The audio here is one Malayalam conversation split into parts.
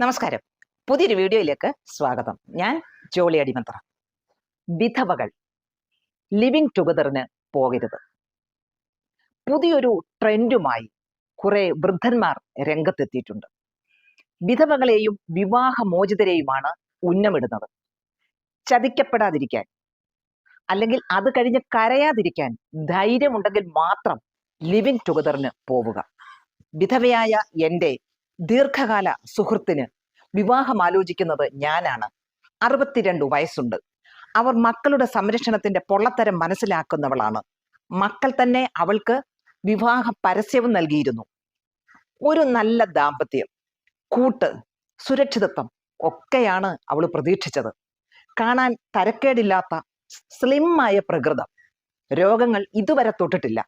നമസ്കാരം. പുതിയൊരു വീഡിയോയിലേക്ക് സ്വാഗതം. ഞാൻ ജോളി അടിമന്ത്ര. വിധവകൾ. ലിവിങ് ടുഗദറിന് പോകരുത്. പുതിയൊരു ട്രെൻഡുമായി കുറെ വൃദ്ധന്മാർ രംഗത്തെത്തിയിട്ടുണ്ട്. വിധവകളെയും വിവാഹമോചിതരെയുമാണ് ഉന്നമിടുന്നത്. ചതിക്കപ്പെടാതിരിക്കാൻ അല്ലെങ്കിൽ അത് കഴിഞ്ഞ് കരയാതിരിക്കാൻ ധൈര്യമുണ്ടെങ്കിൽ മാത്രം ലിവിങ് ടുഗദറിന് പോവുക. വിധവയായ എന്റെ ദീർഘകാല സുഹൃത്തിന് വിവാഹം ആലോചിക്കുന്നത് ഞാനാണ്. അറുപത്തിരണ്ട് വയസ്സുണ്ട്. അവർ മക്കളുടെ സംരക്ഷണത്തിന്റെ പൊള്ളത്തരം മനസ്സിലാക്കുന്നവളാണ്. മക്കൾ തന്നെ അവൾക്ക് വിവാഹ പരസ്യവും നൽകിയിരുന്നു. ഒരു നല്ല ദാമ്പത്യം കൂട്ട് സുരക്ഷിതത്വം ഒക്കെയാണ് അവൾ പ്രതീക്ഷിച്ചത്. കാണാൻ തരക്കേടില്ലാത്ത സ്ലിമ്മായ പ്രകൃതം. രോഗങ്ങൾ ഇതുവരെ തൊട്ടിട്ടില്ല.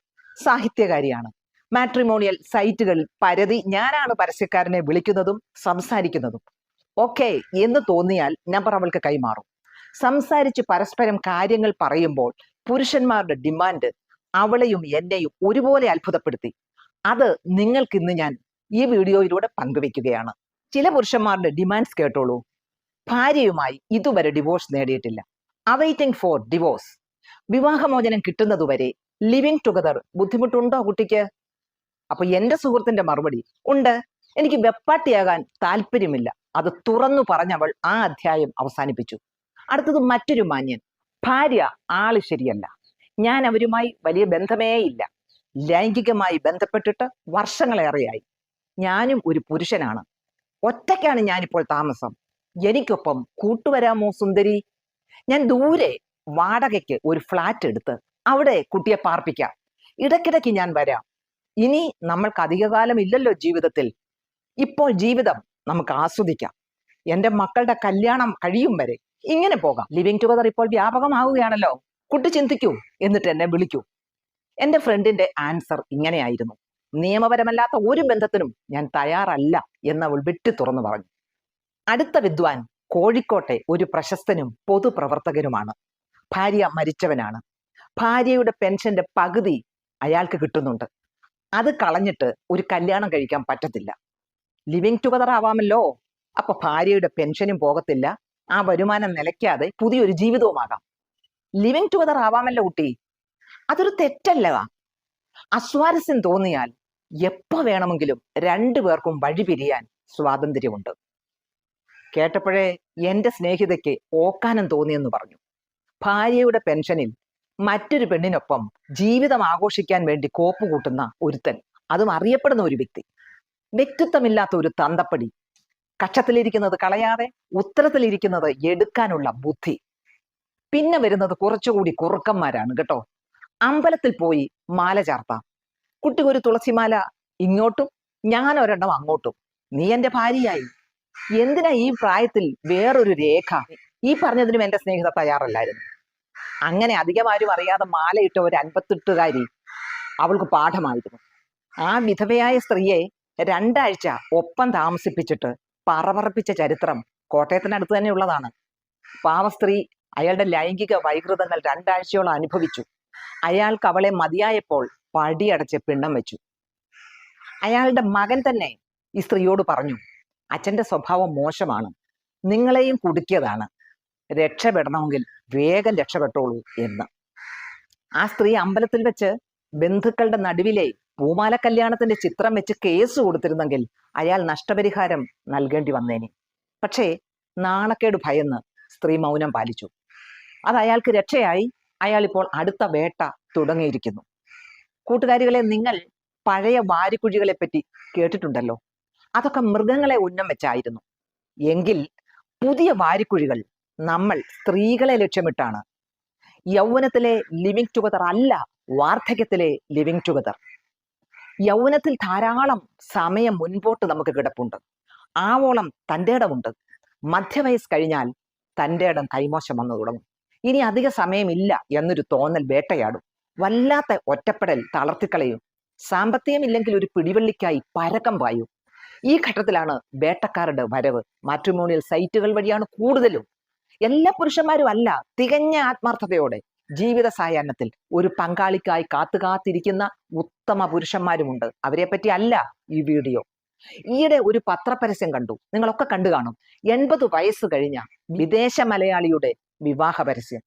സാഹിത്യകാരിയാണ്. മാട്രിമോണിയൽ സൈറ്റുകളിൽ പരതി ഞാനാണ് പരസ്യക്കാരനെ വിളിക്കുന്നതും സംസാരിക്കുന്നതും. ഓക്കെ എന്ന് തോന്നിയാൽ നമ്പർ അവൾക്ക് കൈമാറും. സംസാരിച്ച് പരസ്പരം കാര്യങ്ങൾ പറയുമ്പോൾ പുരുഷന്മാരുടെ ഡിമാൻഡ് അവളെയും എന്നെയും ഒരുപോലെ അത്ഭുതപ്പെടുത്തി. അത് നിങ്ങൾക്ക് ഇന്ന് ഞാൻ ഈ വീഡിയോയിലൂടെ പങ്കുവെക്കുകയാണ്. ചില പുരുഷന്മാരുടെ ഡിമാൻഡ്സ് കേട്ടോളൂ. ഭാര്യയുമായി ഇതുവരെ ഡിവോഴ്സ് നേടിയിട്ടില്ല. അവൈറ്റിംഗ് ഫോർ ഡിവോഴ്സ് വിവാഹമോചനം കിട്ടുന്നതുവരെ ലിവിംഗ് ടുഗദർ ബുദ്ധിമുട്ടുണ്ടോ കുട്ടിക്ക്? അപ്പൊ എന്റെ സുഹൃത്തിന്റെ മറുപടി ഉണ്ട്. എനിക്ക് വെപ്പാട്ടിയാകാൻ താല്പര്യമില്ല. അത് തുറന്നു പറഞ്ഞവൾ ആ അധ്യായം അവസാനിപ്പിച്ചു. അടുത്തത് മറ്റൊരു മാന്യൻ. ഭാര്യ ആൾ ശരിയല്ല. ഞാൻ അവരുമായി വലിയ ബന്ധമേ ഇല്ല. ലൈംഗികമായി ബന്ധപ്പെട്ടിട്ട് വർഷങ്ങളേറെയായി. ഞാനും ഒരു പുരുഷനാണ്. ഒറ്റയ്ക്കാണ് ഞാനിപ്പോൾ താമസം. എനിക്കൊപ്പം കൂട്ടുവരാമോ സുന്ദരി? ഞാൻ ദൂരെ വാടകയ്ക്ക് ഒരു ഫ്ലാറ്റ് എടുത്ത് അവിടെ കുട്ടിയെ പാർപ്പിക്കാം. ഇടയ്ക്കിടയ്ക്ക് ഞാൻ വരാം. ഇനി നമ്മൾക്ക് അധികകാലം ഇല്ലല്ലോ ജീവിതത്തിൽ. ഇപ്പോൾ ജീവിതം നമുക്ക് ആസ്വദിക്കാം. എന്റെ മക്കളുടെ കല്യാണം കഴിയും വരെ ഇങ്ങനെ പോകാം. ലിവിങ് ടുഗദർ ഇപ്പോൾ വ്യാപകമാവുകയാണല്ലോ. കുട്ടി ചിന്തിക്കൂ എന്നിട്ട് എന്നെ വിളിക്കൂ. എന്റെ ഫ്രണ്ടിന്റെ ആൻസർ ഇങ്ങനെയായിരുന്നു. നിയമപരമല്ലാത്ത ഒരു ബന്ധത്തിനും ഞാൻ തയ്യാറല്ല എന്നവൾ വെട്ടി തുറന്നു പറഞ്ഞു. അടുത്ത വിദ്വാൻ കോഴിക്കോട്ടെ ഒരു പ്രശസ്തനും പൊതുപ്രവർത്തകനുമാണ്. ഭാര്യ മരിച്ചവനാണ്. ഭാര്യയുടെ പെൻഷന്റെ പകുതി അയാൾക്ക് കിട്ടുന്നുണ്ട്. അത് കളഞ്ഞിട്ട് ഒരു കല്യാണം കഴിക്കാൻ പറ്റത്തില്ല. ലിവിങ് ടുഗദർ ആവാമല്ലോ. അപ്പൊ ഭാര്യയുടെ പെൻഷനും പോകത്തില്ല. ആ വരുമാനം നിലയ്ക്കാതെ പുതിയൊരു ജീവിതവുമാകാം. ലിവിങ് ടുഗദർ ആവാമല്ലോ കുട്ടി. അതൊരു തെറ്റല്ല അസ്വാരസ്യം തോന്നിയാൽ എപ്പോ വേണമെങ്കിലും രണ്ടു പേർക്കും വഴി പിരിയാൻ സ്വാതന്ത്ര്യമുണ്ട്. കേട്ടപ്പോഴേ എന്റെ സ്നേഹിതയ്ക്ക് ഓക്കാനം തോന്നിയെന്ന് പറഞ്ഞു. ഭാര്യയുടെ പെൻഷനിൽ മറ്റൊരു പെണ്ണിനൊപ്പം ജീവിതം ആഘോഷിക്കാൻ വേണ്ടി കോപ്പ് കൂട്ടുന്ന ഒരുത്തൻ. അതും അറിയപ്പെടുന്ന ഒരു വ്യക്തി. വ്യക്തിത്വമില്ലാത്ത ഒരു തന്തപ്പടി. കക്ഷത്തിലിരിക്കുന്നത് കളയാതെ ഉത്തരത്തിലിരിക്കുന്നത് എടുക്കാനുള്ള ബുദ്ധി. പിന്നെ വരുന്നത് കുറച്ചുകൂടി കുറുക്കന്മാരാണ് കേട്ടോ. അമ്പലത്തിൽ പോയി മാല ചാർത്താം. കുട്ടി ഒരു തുളസിമാല ഇങ്ങോട്ടും ഞാൻ ഒരെണ്ണം അങ്ങോട്ടും. നീ എന്റെ ഭാര്യയായി. എന്തിനാ ഈ പ്രായത്തിൽ വേറൊരു രേഖ? ഈ പറഞ്ഞതിനും എന്റെ സ്നേഹിത തയ്യാറല്ലായിരുന്നു. അങ്ങനെ അധികം ആരും അറിയാതെ മാലയിട്ട ഒരു അൻപത്തെട്ടുകാരി അവൾക്ക് പാഠമായിരുന്നു. ആ വിധവയായ സ്ത്രീയെ രണ്ടാഴ്ച ഒപ്പം താമസിപ്പിച്ചിട്ട് പറപറപ്പിച്ച ചരിത്രം കോട്ടയത്തിനടുത്ത് തന്നെ ഉള്ളതാണ്. പാവ സ്ത്രീ അയാളുടെ ലൈംഗിക വൈകൃതങ്ങൾ രണ്ടാഴ്ചയോളം അനുഭവിച്ചു. അയാൾക്ക് അവളെ മതിയായപ്പോൾ പടിയടച്ച് പിണ്ണം വെച്ചു. അയാളുടെ മകൻ തന്നെ ഈ സ്ത്രീയോട് പറഞ്ഞു അച്ഛന്റെ സ്വഭാവം മോശമാണ്. നിങ്ങളെയും കുടുക്കിയതാണ്. രക്ഷപ്പെടണമെങ്കിൽ വേഗം രക്ഷപ്പെട്ടോളൂ എന്ന്. ആ സ്ത്രീ അമ്പലത്തിൽ വെച്ച് ബന്ധുക്കളുടെ നടുവിലെ പൂമാല കല്യാണത്തിന്റെ ചിത്രം വെച്ച് കേസ് കൊടുത്തിരുന്നെങ്കിൽ അയാൾ നഷ്ടപരിഹാരം നൽകേണ്ടി വന്നേനെ. പക്ഷേ നാണക്കേട് ഭയന്ന് സ്ത്രീ മൗനം പാലിച്ചു. അത് അയാൾക്ക് രക്ഷയായി. അയാൾ ഇപ്പോൾ അടുത്ത വേട്ട തുടങ്ങിയിരിക്കുന്നു. കൂട്ടുകാരികളെ നിങ്ങൾ പഴയ വാരിക്കുഴികളെ പറ്റി കേട്ടിട്ടുണ്ടല്ലോ. അതൊക്കെ മൃഗങ്ങളെ ഉന്നം വെച്ചായിരുന്നു. എങ്കിൽ പുതിയ വാരിക്കുഴികൾ നമ്മൾ സ്ത്രീകളെ ലക്ഷ്യമിട്ടാണ്. യൗവനത്തിലെ ലിവിങ് ടുഗദർ അല്ല വാർദ്ധക്യത്തിലെ ലിവിങ് ടുഗദർ യൗവനത്തിൽ ധാരാളം സമയം മുൻപോട്ട് നമുക്ക് കിടപ്പുണ്ട്. ആവോളം തന്റെ ഇടമുണ്ട്. മധ്യവയസ് കഴിഞ്ഞാൽ തന്റെ ഇടം കൈമോശം വന്നു തുടങ്ങും. ഇനി അധിക സമയമില്ല എന്നൊരു തോന്നൽ വേട്ടയാടും. വല്ലാത്ത ഒറ്റപ്പെടൽ തളർത്തിക്കളയും. സാമ്പത്തികമില്ലെങ്കിൽ ഒരു പിടിവള്ളിക്കായി പരക്കം പായും. ഈ ഘട്ടത്തിലാണ് വേട്ടക്കാരുടെ വരവ്. മാട്രിമോണിയൽ സൈറ്റുകൾ വഴിയാണ് കൂടുതലും എല്ലാ പുരുഷന്മാരും അല്ല തികഞ്ഞ ആത്മാർത്ഥതയോടെ ജീവിത സായാഹ്നത്തിൽ ഒരു പങ്കാളിക്കായി കാത്തു കാത്തിരിക്കുന്ന ഉത്തമ പുരുഷന്മാരുമുണ്ട്. അവരെ പറ്റി അല്ല ഈ വീഡിയോ. ഈയിടെ ഒരു പത്രപരസ്യം കണ്ടു. നിങ്ങളൊക്കെ കണ്ടു കാണും. എൺപത് വയസ്സ് കഴിഞ്ഞ വിദേശ മലയാളിയുടെ വിവാഹ പരസ്യം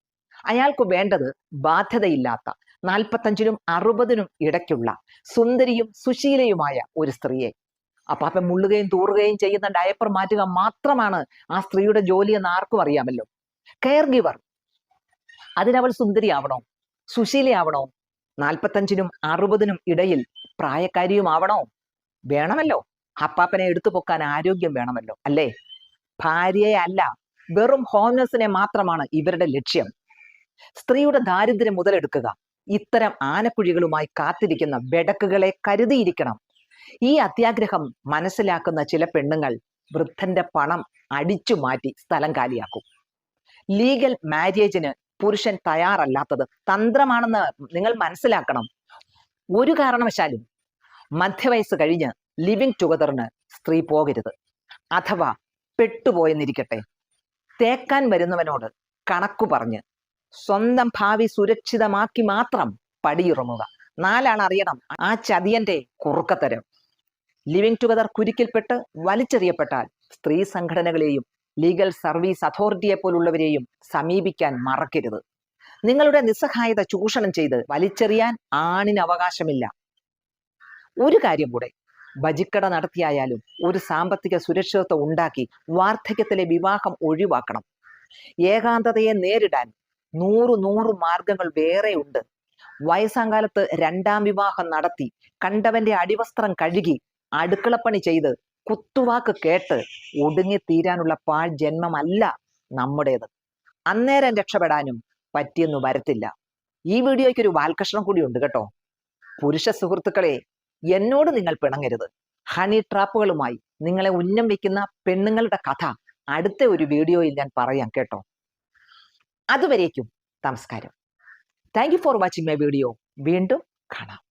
അയാൾക്ക് വേണ്ടത് ബാധ്യതയില്ലാത്ത നാൽപ്പത്തഞ്ചിനും അറുപതിനും ഇടയ്ക്കുള്ള സുന്ദരിയും സുശീലയുമായ ഒരു സ്ത്രീയെ അപ്പാപ്പൻ മുള്ളുകയും തൂറുകയും ചെയ്യുന്ന ഡയപ്പർ മാറ്റുക മാത്രമാണ് ആ സ്ത്രീയുടെ ജോലി എന്ന് ആർക്കും അറിയാമല്ലോ. Care giver അതിനവൾ സുന്ദരിയാവണോ? സുശീലയാവണോ? നാൽപ്പത്തഞ്ചിനും അറുപതിനും ഇടയിൽ പ്രായക്കാരിയുമാവണോ? വേണമല്ലോ. അപ്പാപ്പനെ എടുത്തു പൊക്കാൻ ആരോഗ്യം വേണമല്ലോ അല്ലേ? ഭാര്യയെ അല്ല വെറും ഹോംനെസ്സിനെ മാത്രമാണ് ഇവരുടെ ലക്ഷ്യം. സ്ത്രീയുടെ ദാരിദ്ര്യം മുതലെടുക്കുക. ഇത്തരം ആനക്കുഴികളുമായി കാത്തിരിക്കുന്ന വെടക്കുകളെ കരുതിയിരിക്കണം. ഈ അത്യാഗ്രഹം മനസ്സിലാക്കുന്ന ചില പെണ്ണുങ്ങൾ വൃദ്ധന്റെ പണം അടിച്ചു മാറ്റി സ്ഥലം കാലിയാക്കും. ലീഗൽ മാരേജിന് പുരുഷൻ തയ്യാറല്ലാത്തത് തന്ത്രമാണെന്ന് നിങ്ങൾ മനസ്സിലാക്കണം. ഒരു കാരണവശാലും മധ്യവയസ്സ് കഴിഞ്ഞ് ലിവിങ് ടുഗദറിന് സ്ത്രീ പോകരുത്. അഥവാ പെട്ടുപോയെന്നിരിക്കട്ടെ. തേക്കാൻ വരുന്നവനോട് കണക്കു പറഞ്ഞ് സ്വന്തം ഭാവി സുരക്ഷിതമാക്കി മാത്രം പടിയിറങ്ങുക. നാലാൾ അറിയണം ആ ചതിയന്റെ കുറുക്കത്തരം. ലിവിങ് ടുഗദർ കുരുക്കിൽപ്പെട്ട് വലിച്ചെറിയപ്പെട്ടാൽ സ്ത്രീ സംഘടനകളെയും ലീഗൽ സർവീസ് അതോറിറ്റിയെ പോലുള്ളവരെയും സമീപിക്കാൻ മറക്കരുത്. നിങ്ങളുടെ നിസ്സഹായത ചൂഷണം ചെയ്ത് വലിച്ചെറിയാൻ ആണിന് അവകാശമില്ല. ഒരു കാര്യം കൂടെ ബജിക്കട നടത്തിയായാലും ഒരു സാമ്പത്തിക സുരക്ഷിതത്വം ഉണ്ടാക്കി വാർദ്ധക്യത്തിലെ വിവാഹം ഒഴിവാക്കണം. ഏകാന്തതയെ നേരിടാൻ നൂറ് നൂറ് മാർഗങ്ങൾ വേറെയുണ്ട്. വയസ്സാങ്കാലത്ത് രണ്ടാം വിവാഹം നടത്തി കണ്ടവന്റെ അടിവസ്ത്രം കഴുകി അടുക്കളപ്പണി ചെയ്ത് കുത്തുവാക്ക് കേട്ട് ഒടുങ്ങി തീരാനുള്ള പാഴ് ജന്മമല്ല നമ്മുടേത്. അന്നേരം രക്ഷപ്പെടാനും പറ്റിയെന്നു വരത്തില്ല. ഈ വീഡിയോയ്ക്ക് ഒരു വാൽകഷ്ണം കൂടി ഉണ്ട് കേട്ടോ. പുരുഷ സുഹൃത്തുക്കളെ എന്നോട് നിങ്ങൾ പിണങ്ങരുത്. ഹണി ട്രാപ്പുകളുമായി നിങ്ങളെ ഉന്നം വെക്കുന്ന പെണ്ണുങ്ങളുടെ കഥ അടുത്ത ഒരു വീഡിയോയിൽ ഞാൻ പറയാം കേട്ടോ. അതുവരേക്കും നമസ്കാരം. Thank you for watching my video. വീണ്ടും കാണാം.